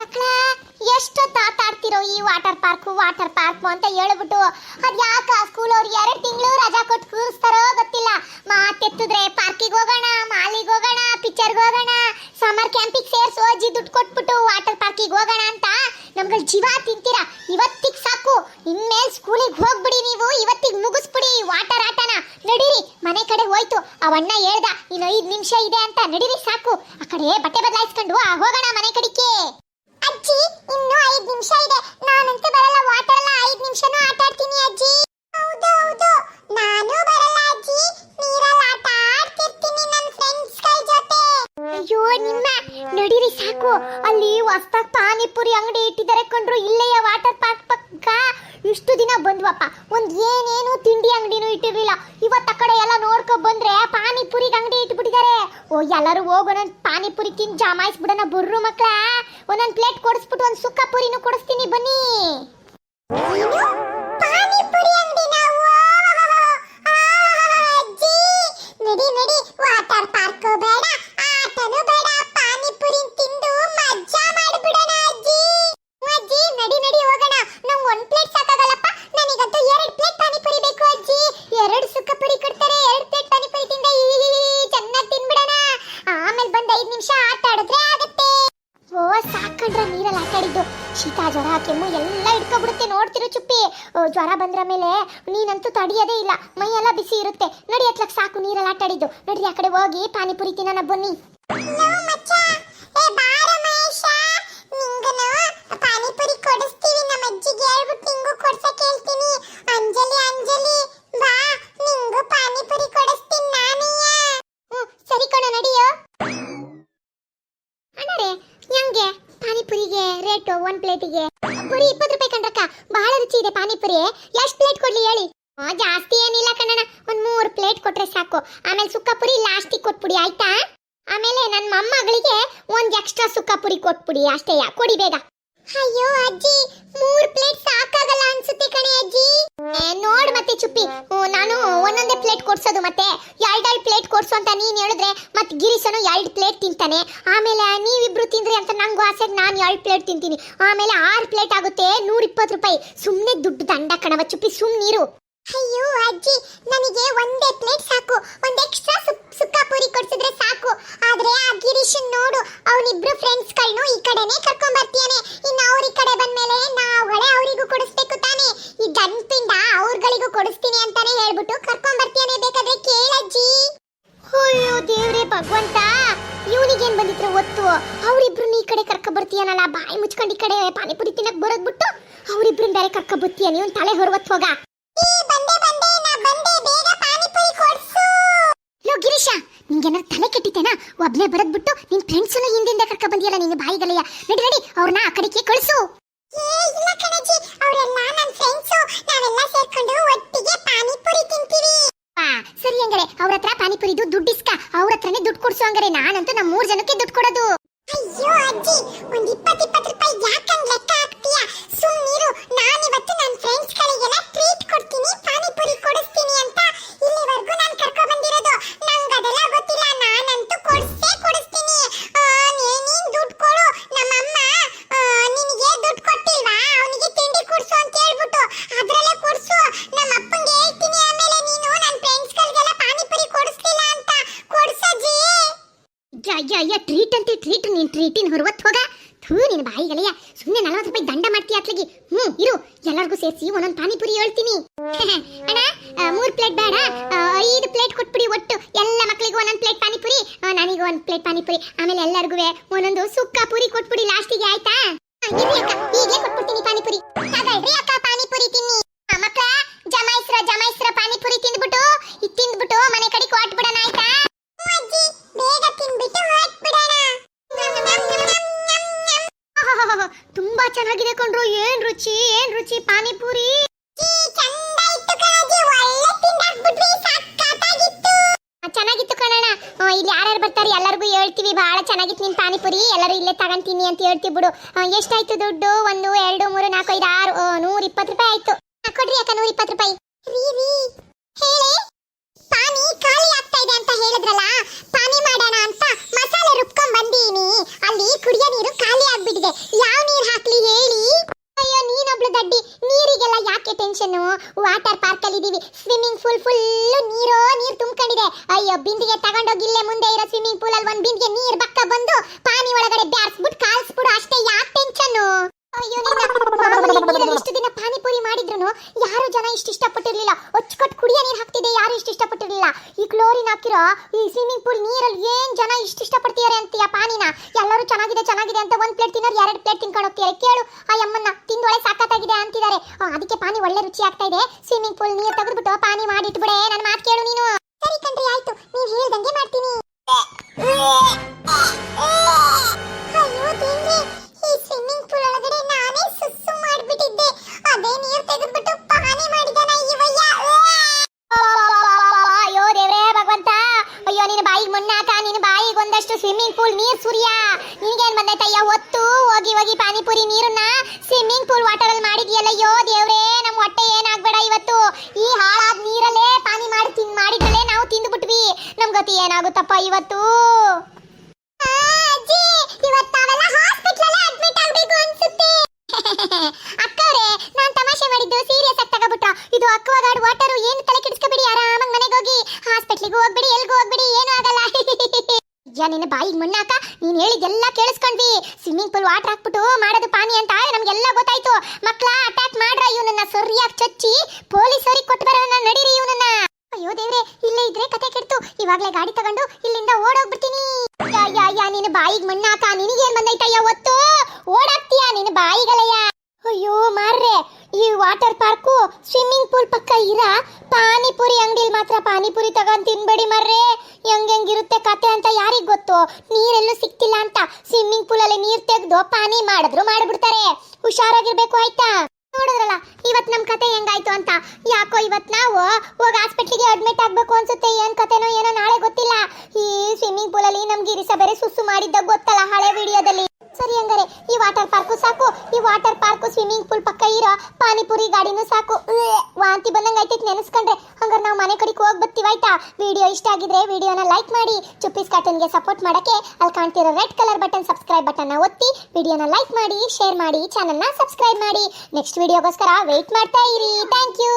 ಮಕ್ಳ ಎಷ್ಟೊತ್ತು ಆಟ ಆಡ್ತಿರೋ ಈ ವಾಟರ್ ಪಾರ್ಕ್ ವಾಟರ್ ಪಾರ್ಕ್ ಅಂತ ಹೇಳ್ಬಿಟ್ಟು ಅದ್ ಯಾಕ ಸ್ಕೂಲ್ ಅವ್ರು ಎರಡು ತಿಂಗಳು ರಜಾ ಕೊಟ್ಟು ಕೂರಿಸ್ತಾರೋ ಗೊತ್ತಿಲ್ಲ. ಮಾತೆತ್ತಿದ್ರೆ ಪಾರ್ಕಿಗೆ ಹೋಗೋಣ, ಮಾಲಿಗೆ ಹೋಗೋಣ ಪಿಕ್ಚರ್ಗೆ ಹೋಗೋಣ, ಸಮ್ಮರ್ ಕ್ಯಾಂಪಿಗೆ ಸೇರ್ಸು, ಅಜ್ಜಿ ದುಡ್ಡು ಕೊಟ್ಬಿಟ್ಟು ವಾಟರ್ ಪಾರ್ಕಿಗೆ ಹೋಗೋಣ ಅಂತ ನಮ್ಗಳು ಜೀವ ತಿಂತೀರಾ. ಇವತ್ತಿಗೆ ಸಾಕು. ಇನ್ಮೇಲೆ ಸ್ಕೂಲಿಗೆ ಹೋಗ್ಬಿಡಿ ನೀವು, ಇವತ್ತಿಗೆ ಮುಗಿಸ್ಬಿಡಿ ವಾಟರ್ ಆಟನ. ನಡೀರಿ, ಮನೆ ಕಡೆ ಹೋಯ್ತು. ಅವಣ್ಣ ಹೇಳ್ದ, ಇನ್ನು ಐದು ನಿಮಿಷ ಇದೆ ಅಂತ. ನಡೀರಿ, ಸಾಕು. ಆ ಕಡೆ ಬಟ್ಟೆ ಬದಲಾಯಿಸ್ಕೊಂಡು ಹೋಗೋಣ ಮನೆ ಪಾನಿಪುರಿ ಅಂಗಡಿ ಇಟ್ಟಿದ್ದಾರೆ ಕಂಡ್ರು ಇಲ್ಲೇ ವಾಟರ್ ಪಾರ್ಕ್ ಪಕ್ಕ ಇಷ್ಟು ದಿನ ಬಂದ್ವಪ್ಪ. ಒಂದ್ ಏನೇನು ತಿಂಡಿ ಅಂಗಡಿನೂ ಇಟ್ಟಿರ್ಲಿಲ್ಲ. ಇವತ್ತ ಕಡೆ ಎಲ್ಲ ನೋಡ್ಕೊ ಬಂದ್ರೆ ಪಾನಿಪುರಿ ಅಂಗಡಿ ಇಟ್ಬಿಟ್ಟಿದ್ದಾರೆ. ಓ, ಎಲ್ಲರೂ ಹೋಗೋಣ ಒಂದೊಂದ್ ಪಾನಿಪುರಿ ತಿಂದು ಜಮಾಯಿಸ್ಬಿಡೋಣ ಬುರ್ರು ಮಕ್ಕಳ ಒಂದೊಂದ್ ಪ್ಲೇಟ್ ಕೊಡಿಸ್ಬಿಟ್ಟು ಒಂದ್ ಸುಕ್ಕ ಪುರಿನೂ ಕೊಡಿಸ್ತೀನಿ ಬನ್ನಿ. ಶೀತ ಜ್ವರ, ಕೆಮ್ಮು ಎಲ್ಲ ಇಟ್ಕೊಬಿಡುತ್ತೆ ನೋಡ್ತಿರು ಚುಪ್ಪಿ. ಜ್ವರ ಬಂದ್ರ ಮೇಲೆ ನೀನಂತೂ ತಡಿಯೋದೇ ಇಲ್ಲ. ಮೈಯೆಲ್ಲ ಬಿಸಿ ಇರುತ್ತೆ. ನಡಿ ಅತ್ಲಕ್ ಸಾಕು, ನೀರೆಲ್ಲ ಆಟ ಆಡಿದ್ದು. ನಡಿ ಆ ಕಡೆ ಹೋಗಿ ಪಾನಿಪುರಿ ತಿನ್ನೋಣ, ಬನ್ನಿ. ಪ್ಲೇಟಿಗೆ ಪುರಿ ಇಪ್ಪತ್ತು ರೂಪಾಯಿ ಕಣ್ರಕ್ಕ ಬಹಳ ರುಚಿ ಇದೆ ಪಾನಿಪುರಿ. ಎಷ್ಟು ಪ್ಲೇಟ್ ಕೊಡ್ಲಿ ಹೇಳಿ? ಜಾಸ್ತಿ ಏನಿಲ್ಲ ಕಣಣ್ಣ. ಒಂದ್ ಮೂರು ಪ್ಲೇಟ್ ಕೊಟ್ರೆ ಸಾಕು. ಆಮೇಲೆ ಸುಕ್ಕ ಪುರಿ ಲಾಸ್ಟಿಗೆ ಕೊಟ್ಬಿಡಿ, ಆಯ್ತಾ? ಆಮೇಲೆ ನನ್ನ ಮೊಮ್ಮಗಳಿಗೆ ಒಂದ್ ಎಕ್ಸ್ಟ್ರಾ ಸುಕ್ಕ ಪುರಿ ಕೊಟ್ಬಿಡಿ, ಅಷ್ಟೇ. ಕೊಡಿ ಬೇಗ. ಅಯ್ಯೋ, ಅಜ್ಜಿ, ಮೂರ್ ಪ್ಲೇಟ್ ಸಾಕಾಗಲ್ಲ ಅನ್ಸುತ್ತೆ ಕಣೆ ಅಜ್ಜಿ. ನೋಡ್ ಮತ್ತೆ ಚುಪ್ಪಿ. ನಾನು ಒಂದೊಂದೇ ಪ್ಲೇಟ್ ಕೊಡ್ಸೋದು ಮತ್ತೆ. ಪ್ಲೇಟ್ ಅಂತ ನೀನ್ ಹೇಳಿದ್ರೆ ಮತ್ತೆ ಗಿರೀಶನು ಎರಡು ಪ್ಲೇಟ್ ತಿಂತಾನೆ. ಆಮೇಲೆ ನೀವಿಬ್ರು ತಿಂದ್ರಿ ಅಂತ ನಂಗೂ ಆಸೆಗೆ ನಾನು ಎರಡು ಪ್ಲೇಟ್ ತಿಂತೀನಿ. ಆಮೇಲೆ ಆರು ಪ್ಲೇಟ್ ಆಗುತ್ತೆ ನೂರ ಇಪ್ಪತ್ತು ರೂಪಾಯಿ. ಸುಮ್ಮನೆ ದುಡ್ಡು ದಂಡ ಕಣವ ಚುಪ್ಪಿ ಸುಮ್ಮನೀರು ಅಯ್ಯೋ ಅಜ್ಜಿ, ನನಗೆ ಒಂದೇ ಪ್ಲೇಟ್ ಸಾಕು. ಒಂದ್ ಎಕ್ಸ್ಟ್ರಾ ಸುಕ್ಕ ಪೂರಿ ಕೊಡಿಸಿದ್ರೆ ಸಾಕು. ಆದ್ರೆ ಆ ಗಿರೀಶನ್ ನೋಡು, ಅವನಿಬ್ರು ಫ್ರೆಂಡ್ಸ್ಗಳನ್ನು ಈ ಕಡೆನೇ ಕರ್ಕೊಂಡ್ ಬರ್ತೀಯಾನೆ ಇನ್ನು ಅವ್ರ ಈ ಕಡೆ ಬಂದ್ಮೇಲೆ ಬಂದಿತ್ರ ಒತ್ತು ಅವರಿಬ್ರು ಈ ಕಡೆ ಕರ್ಕ ಬರ್ತೀಯನಲ್ಲ? ಬಾಯಿ ಮುಚ್ಕೊಂಡು ಈ ಕಡೆ ಪಾನಿಪುರಿ ತಿನ್ನಕ್ ಬರೋದ್ ಬಿಟ್ಟು ಅವರಿಬ್ರನ್ನ ಬೇರೆ ಕರ್ಕ ಬರ್ತೀಯ? ನೀವು ತಲೆ ಹೊರವತ್ ಹೋಗ. ಗಿರೀಶ ನಿಂಗೇನಾದ್ರು ತಲೆ ಕೆಟ್ಟಿತೇನಾ? ಒಬ್ನೇ ಬರದ್ ಬಿಟ್ಟು ನಿನ್ ಫ್ರೆಂಡ್ಸ್ ಹಿಂದಿಂದ ಕರ್ಕ ಬಂದಿಯಲ್ಲ ನಿನ್ನ ಬಾಯಿಗಲಯ್ಯ ನಡಿ ನಡಿ ಅವ್ರನ್ನ ಆ ಕಡೆಗೆ ಕಳಿಸು. ಇಲ್ಲ ಕಣಜಿ ಅವರೆಲ್ಲ ನನ್ನ ಫ್ರೆಂಡ್ಸು ನಾವೆಲ್ಲ ಸೇರ್ಕೊಂಡು ಒಟ್ಟಿಗೆ ಪಾನಿಪುರಿ ತಿಂತೀವಿ. ಸರಿ ಹಂಗಾರೆ ಅವ್ರ ಹತ್ರ ಪಾನಿಪುರಿದು ದುಡ್ಡು ಇಸ್ಕ. ಅವ್ರ ಹತ್ರನೇ ದುಡ್ಡು ಕೊಡ್ಸು ಹಂಗಾರೆ. ನಾನಂತೂ ನಮ್ಮ ಮೂರ್ ಜನಕ್ಕೆ ದುಡ್ಡು ಕೊಡೋದು. ಟ್ರೀಟ್ ಅಂತೆ ಟ್ರೀಟ್ ನೀನ್ ಟ್ರೀಟಿನ ಹೊರವತ್ ಹೋಗ. ಥೂ, ನಿನ್ ಬಾಯಿಗಳೆಯ ಸುಮ್ಮನೆ ನಲವತ್ತು ರೂಪಾಯಿ ದಂಡ ಮಾಡ್ತೀಯ ಅತ್ಲಗಿ. ಹ್ಞೂ ಇರು. ಎಲ್ಲರಿಗೂ ಸೇರಿಸಿ ಒಂದೊಂದು ಪಾನಿಪುರಿ ಹೇಳ್ತೀನಿ. ಅಣ್ಣ ಮೂರು ಪ್ಲೇಟ್ ಬೇಡ. ಐದು ಪ್ಲೇಟ್ ಕೊಟ್ಬಿಡಿ ಒಟ್ಟು. ಎಲ್ಲ ಮಕ್ಕಳಿಗೂ ಒಂದೊಂದು ಪ್ಲೇಟ್ ಪಾನಿಪುರಿ. ನನಗೂ ಒಂದು ಪ್ಲೇಟ್ ಪಾನಿಪುರಿ. ಆಮೇಲೆ ಎಲ್ಲರಿಗೂ ಒಂದೊಂದು ಸುಕ್ಕ ಪುರಿ ಕೊಟ್ಬಿಡಿ ಲಾಸ್ಟಿಗೆ ಆಯ್ತಾ? ಈಗಲೇ ಕೊಟ್ಬಿಡ್ತೀನಿ ಪಾನಿಪುರಿ. ತಗೊಳ್ರಿ ಅಕ್ಕ ಪಾನಿಪುರಿ ತಿನ್ನಿ ಆ, ಮಕ್ಳ ಜಮಾಯಿಸ್ರ ಜಮಾಯಿಸ್ರ ಪಾನಿಪುರಿ ತಿಂದ್ಬಿಟ್ಟು ಇದು ತಿಂದ್ಬಿಟ್ಟು ಮನೆ ಕಡೆ ಕೊಟ್ಬಿಡೋಣ ಆಯ್ತಾ ಅಜ್ಜಿ ಬೇಗ ತಿನ್ಬಿಟ್ಟು ಹೊರಟ್ಬಿಡೋಣ ತುಂಬಾ ಚೆನ್ನಾಗಿದೆ ಕೊಂಡ್ರು ಏನ್ ರುಚಿ ಏನ್ ರುಚಿ ಪಾನಿಪುರಿ? ಚೆನ್ನಾಗಿತ್ತು ಕಣಣ್ಣ. ಆ, ಇಲ್ಲಿ ಯಾರ್ಯಾರು ಬರ್ತಾರೆ ಎಲ್ಲರಿಗೂ ಹೇಳ್ತೀವಿ. ಬಹಳ ಚೆನ್ನಾಗಿತ್ತು ನಿನ್ ಪಾನಿಪುರಿ. ಎಲ್ಲರೂ ಇಲ್ಲೇ ತಗಂತೀನಿ ಅಂತ ಹೇಳ್ತೀವಿ ಬಿಡು. ಎಷ್ಟಾಯ್ತು ದುಡ್ಡು? ಒಂದು ಎರಡು ಮೂರು ನಾಲ್ಕು ಐದು ಆರು ನೂರ ಇಪ್ಪತ್ತು ರೂಪಾಯಿ ಆಯ್ತು. ಮಕ್ಕಳಿಗೆಲ್ಲ ಯಾಕೆ ಟೆನ್ಷನ್ ವಾಟರ್ ಪಾರ್ಕ್ ಅಲ್ಲಿ ಇದೀವಿ. ಸ್ವಿಮ್ಮಿಂಗ್ ಫುಲ್ ಫುಲ್ ನೀರೋ, ನೀರು ತುಂಬಿಕೊಂಡಿದೆ. ಅಯ್ಯೋ, ಬಿಂದಿಗೆ ತಗೊಂಡೋಗಿ ಇಲ್ಲೇ ಮುಂದೆ ಇರೋ ಸ್ವಿಮ್ಮಿಂಗ್ ಪೂಲ್ ಅಲ್ಲಿ ಒಂದು ಬಿಂದಿಗೆ ನೀರ್ ಬಕ್ಕ ಬಂದು ಪಾನಿ ಒಳಗಡೆ ಬ್ಯಾರ್ಸ್ಬಿಟ್ಟು ಕಾಲ್ಸ್ಬಿಡು. ಅಷ್ಟೇ, ಯಾಕೆ ಟೆನ್ಷನ್ ಅಯ್ಯೋ ಮಾಮೂಲಿ ಇಷ್ಟು ದಿನ ಪಾನಿಪುರಿ ಮಾಡಿದ್ರು ಯಾರು ಜನ ಇಷ್ಟು ಇಷ್ಟಪಟ್ಟಿರ್ಲಿಲ್ಲ? ಒಚ್ಚಕಟ್ಟು ಕುಡಿಯ ನೀರು ಹಾಕ್ತಿದ್ದೆ, ಯಾರು ಇಷ್ಟು ಇಷ್ಟಪಟ್ಟಿರ್ಲಿಲ್ಲ? ಈ ಕ್ಲೋರಿನ್ ಹಾಕಿರೋ ಈ ಸ್ವಿಮ್ಮಿಂಗ್ ಪೂಲ್ ನೀರಲ್ಲಿ ಏನ್ ಜನ ಇಷ್ಟು ಇಷ್ಟಪಡ್ತಿದ್ದಾರೆ ಅಂತೀಯ ಪಾನಿನ? ಎಲ್ಲರೂ ಚೆನ್ನಾಗಿದೆ ಚೆನ್ನಾಗಿದೆ ಅಂತ ಒಂದ್ ಪ್ಲೇಟ್ ತಿನ್ನೋರು ಎರಡು ಪ್ಲೇಟ್ ತಿನ್ಕೊಂಡು ಕೇಳು, ಆ ಅಮ್ಮನ್ನ ತಿಂದೊಳೆ ಸಾಕತ್ತಾಗಿದೆ ಅಂತಿದ್ದಾರೆ. ಅದಕ್ಕೆ ಪಾನಿ ಒಳ್ಳೆ ರುಚಿ ಆಗ್ತಾ ಇದೆ. ಸ್ವಿಮ್ಮಿಂಗ್ ಪೂಲ್ ನೀರು ತೆಗೆದ್ಬಿಟ್ಟು ಪಾನಿ ಮಾಡಿಟ್ಬಿಡೆ. ನನ್ನ ಮಾತು ಕೇಳು ನೀನು. ಸರಿ ಕಣ್ರಿ, ಆಯ್ತು. ನೀವು ಹೇಳ್ದಂಗೆ ಮಾಡ್ತೀನಿ. ಅಯ್ಯೋ ಈ ಸ್ವಿಮ್ಮಿಂಗ್ ಪೂಲ್ ಒಳಗಡೆ ನೀರು ತೆಗೆದ್ಬಿಟ್ಟು ಪಾನಿ ಮಾಡಿದಾನ ಇವಯ್ಯ ಅಯ್ಯೋ ದೇವ್ರೇ ಭಗವಂತ ಅಯ್ಯೋ ನಿನ್ನ ಬಾಯಿಗೆ ಮಣ್ಣಾಕ ನಿನ್ನ ಬಾಯಿಗೆ ಒಂದಷ್ಟು ಸ್ವಿಮ್ಮಿಂಗ್ ಪೂಲ್ ನೀರ್ ಸೂರ್ಯ ನಿನ್ಗೇನ್ ಬಂದೈತಯ್ಯ ಒತ್ತು ಹೋಗಿ ಹೋಗಿ ಪಾನಿಪುರಿ ನೀರನ್ನ ಸ್ವಿಮ್ಮಿಂಗ್ ಪೂಲ್ ವಾಟರ್ ಅಲ್ಲಿ ಮಾಡಿದ್ಯಲ್ಲ ಅಯ್ಯೋ ದೇವ್ರೇ ನಮ್ಮ ಹೊಟ್ಟೆ ಏನಾಗ್ಬೇಡ ಇವತ್ತು ಈ ಹಾಳಾದ ನೀರಲ್ಲೇ ಪಾನಿ ಮಾಡಿ ತಿನ್ ಮಾಡಿದ್ರಲ್ಲೇ ನಾವು ತಿಂದ್ಬಿಟ್ವಿ ನಮ್ ಗತಿ ಏನಾಗುತ್ತಪ್ಪ ಇವತ್ತು ಅಕ್ಕವ್ರೆ ನಾನ್ ತಮಾಷೆ ಮಾಡಿದ್ದು ಸೀರಿಯಸ್ ಆಗಿ ತಗೋಬಿಟ್ಟ ಇದು ಅಕ್ವಾಗಾರ್ಡ್ ವಾಟರ್ ಏನು ತಲೆ ಕೆಡಿಸ್ಕೊಬಿಡಿ ಆರಾಮಾಗಿ ಮನೆಗೆ ಹೋಗಿ ಹಾಸ್ಪಿಟ್ಲಿಗೆ ಹೋಗ್ಬಿಡಿ ಎಲ್ಗೂ ಹೋಗ್ಬಿಡಿ ಏನು ಆಗಲ್ಲ ಯಾ ನಿನ್ನ ಬಾಯಿಗೆ ಮಣ್ಣಾಕ ನೀನ್ ಹೇಳಿದ್ದೆಲ್ಲ ಕೇಳಿಸ್ಕೊಂಡ್ವಿ. ಸ್ವಿಮ್ಮಿಂಗ್ ಪೂಲ್ ವಾಟರ್ ಹಾಕ್ಬಿಟ್ಟು ಮಾಡೋದು ಪಾನಿ ಅಂತ ನಮ್ಗೆಲ್ಲ ಗೊತ್ತಾಯ್ತು. ಮಕ್ಕಳ ಅಟ್ಯಾಕ್ ಮಾಡ್ರ ಇವನನ್ನ ಸರಿಯಾಗಿ ಚಚ್ಚಿ ಪೊಲೀಸರಿಗೆ ಕೊಟ್ಟು ಬರೋಣ ನಡೀರಿ ಇವನನ್ನ. ಅಯ್ಯೋ ದೇವ್ರೆ, ಇಲ್ಲೇ ಇದ್ರೆ ಕತೆ ಕೆಡ್ತು. ಇವಾಗ್ಲೇ ಗಾಡಿ ತಗೊಂಡು ಇಲ್ಲಿಂದ ಓಡೋಗ್ಬಿಡ್ತೀನಿ. ಯಾ ನಿನ್ನ ಬಾಯಿಗೆ ಮಣ್ಣಾಕ ನಿನಗೇನ್ ಬಂದೈತಯ್ಯ ಒತ್ತು ಓಡಾಕ್ತೀಯ ನಿನ್ನ ಬಾಯಿಗಳಯ್ಯ? ಅಯ್ಯೋ ಮಾರ್ರೆ, ಈ ವಾಟರ್ ಪಾರ್ಕು ಸ್ವಿಮ್ಮಿಂಗ್ ಪೂಲ್ ಪಕ್ಕ ಇರ? ಪಾನಿಪುರಿ ಅಂಗಡಿಲಿ ಮಾತ್ರ ಪಾನಿಪುರಿ ತಗೊಂಡ್ ತಿನ್ಬೇಡಿ ಮರ್ರೆ. ಹೆಂಗ್ ಹೆಂಗಿರುತ್ತೆ ಕತೆ ಅಂತ ಯಾರಿಗ್ ಗೊತ್ತು? ನೀರೆಲ್ಲೂ ಸಿಕ್ತಿಲ್ಲ ಅಂತ ಸ್ವಿಮ್ಮಿಂಗ್ ಪೂಲ್ ಅಲ್ಲಿ ನೀರ್ ತೆಗ್ದು ಪಾನಿ ಮಾಡಿದ್ರು ಮಾಡ್ಬಿಡ್ತಾರೆ. ಹುಷಾರಾಗಿರ್ಬೇಕು ಆಯ್ತಾ? ನೋಡಿದ್ರಲ್ಲ, ಇವತ್ ನಮ್ ಕತೆ ಹೆಂಗಾಯ್ತು ಅಂತ. ಯಾಕೋ ಇವತ್ ನಾವು ಹೋಗಿ ಹಾಸ್ಪಿಟ್ಲಿಗೆ ಅಡ್ಮಿಟ್ ಆಗ್ಬೇಕು ಅನ್ಸುತ್ತೆ. ಏನ್ ಕತೆನೋ ಏನೋ ನಾಳೆ ಗೊತ್ತಿಲ್ಲ. ಈ ಸ್ವಿಮ್ಮಿಂಗ್ ಪೂಲ್ ಅಲ್ಲಿ ನಮ್ಗೆ ಇರಿಸ ಬೇರೆ ಸುಸ್ಸು ಮಾಡಿದ್ದ ಗೊತ್ತಲ್ಲ ಹಳೆ ವಿಡಿಯೋದಲ್ಲಿ. ಸರಿ ಹಂಗಾರೆ, ಈ ವಾಟರ್ ಪಾರ್ಕು ಸಾಕು. ಈ ವಾಟರ್ ಪಾರ್ಕು ಸ್ವಿಮ್ಮಿಂಗ್ ಪೂಲ್ ಪಕ್ಕ ಇರೋ ಪಾನಿಪುರಿ ಗಾಡಿನೂ ಸಾಕು. ವಾಂತಿ ಬಂದಂಗ ಐತೈತೆ ನೆನೆಸ್ಕೊಂಡ್ರೆ. ಹಂಗಾರೆ ನಾವು ಮನೆ ಕಡೆಗೆ ಹೋಗಿ ಬರ್ತೀವಿ ಆಯ್ತಾ? ವಿಡಿಯೋ ಇಷ್ಟ ಆಗಿದ್ರೆ ವಿಡಿಯೋನ ಲೈಕ್ ಮಾಡಿ. ಚುಪ್ಪೀಸ್ ಕಾರ್ಟೂನ್ಗೆ ಸಪೋರ್ಟ್ ಮಾಡಕ್ಕೆ ಅಲ್ಲಿ ಕಾಣ್ತಿರೋ ರೆಡ್ ಕಲರ್ ಬಟನ್ ಸಬ್ಸ್ಕ್ರೈಬ್ ಬಟನ್ನ ಒತ್ತಿ ವಿಡಿಯೋನ ಲೈಕ್ ಮಾಡಿ, ಶೇರ್ ಮಾಡಿ, ಚಾನಲ್ನ ಸಬ್ಸ್ಕ್ರೈಬ್ ಮಾಡಿ. ನೆಕ್ಸ್ಟ್ ವಿಡಿಯೋಗೋಸ್ಕರ ವೆಯ್ಟ್ ಮಾಡ್ತಾ ಇರಿ. Thank you.